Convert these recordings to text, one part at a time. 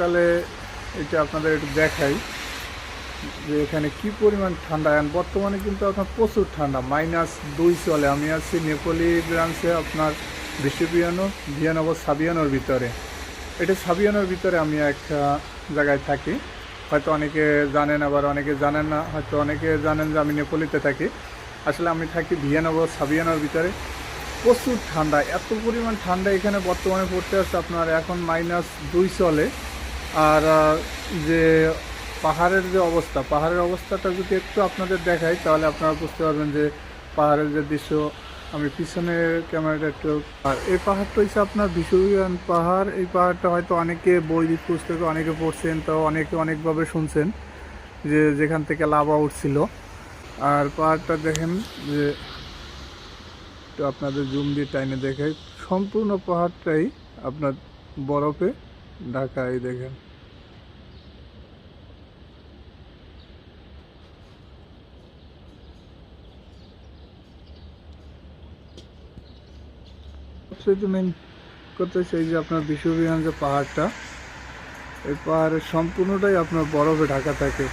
সকালে এটা আপনাদের একটু দেখাই যে এখানে কি পরিমাণ ঠান্ডা। এখন বর্তমানে কিন্তু আপনার প্রচুর ঠান্ডা, মাইনাস দুই চলে। আমি আছি নেপালি ব্রাঞ্চে আপনার বিশ্বপিয়ানো, ভিয়ানগর সাবিয়ানোর ভিতরে। এটা সাবিয়ানোর ভিতরে আমি একটা জায়গায় থাকি। হয়তো অনেকে জানেন, আবার অনেকে জানেন না, হয়তো অনেকে জানেন যে আমি নেপালিতে থাকি। আসলে আমি থাকি ভিয়ানগর সাবিয়ানোর ভিতরে। প্রচুর ঠান্ডা, এত পরিমাণ ঠান্ডা এখানে বর্তমানে পড়তে আসছে আপনার এখন মাইনাস দুই চলে। আর যে পাহাড়ের যে অবস্থা, পাহাড়ের অবস্থাটা যদি একটু আপনাদের দেখাই, তাহলে আপনারা বুঝতে পারবেন যে পাহাড়ের যে দৃশ্য, আমি পিছনের ক্যামেরাটা একটু, আর এই পাহাড়টা হচ্ছে আপনার বিশ্ববিয়ান পাহাড়। এই পাহাড়টা হয়তো অনেকে বই পুস্তকে অনেকে পড়ছেন, তো অনেকে অনেকভাবে শুনছেন যে যেখান থেকে লাভা উঠছিল। আর পাহাড়টা দেখেন যে আপনাদের জুম দিয়ে টাইনে দেখাই, সম্পূর্ণ পাহাড়টাই আপনার বরফে ঢাকা এই দেখেন মেন কথা যে আপনার বিশ্ববিহান যে পাহাড়টা, এই পাহাড়ের সম্পূর্ণটাই আপনার বরফে ঢাকা থাকে।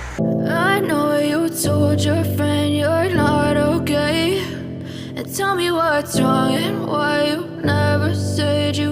Tell me what's wrong and why you never said you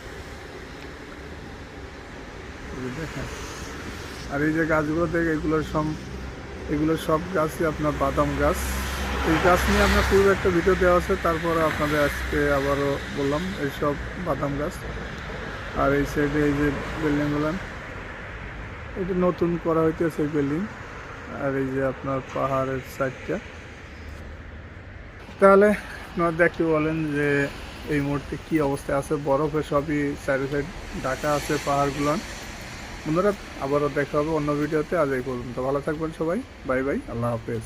দেখেন আর এই যে গাছগুলো দেখে, এগুলো সব এগুলো সব গাছই আপনার বাদাম গাছ। এই গাছ নিয়ে আপনার পূর্বে একটা ভিডিও দেওয়া আছে, তারপরে আপনাদের আজকে আবারও বললাম, এই সব বাদাম গাছ। আর এই সাইডে এই যে বিল্ডিংগুলো এটা নতুন করা হইতেছে বিল্ডিং আর এই যে আপনার পাহাড়ের সাইডটা তাহলে আপনারা দেখতে বলেন যে এই মুহূর্তে কি অবস্থায় আছে। বরফে সবই সাইডে সাইড ঢাকা আছে পাহাড়গুলো বন্ধুরা, আবারও দেখা হবে অন্য ভিডিওতে। আজ এই পর্যন্ত। ভালো থাকবেন সবাই। Bye bye. আল্লাহ হাফেজ।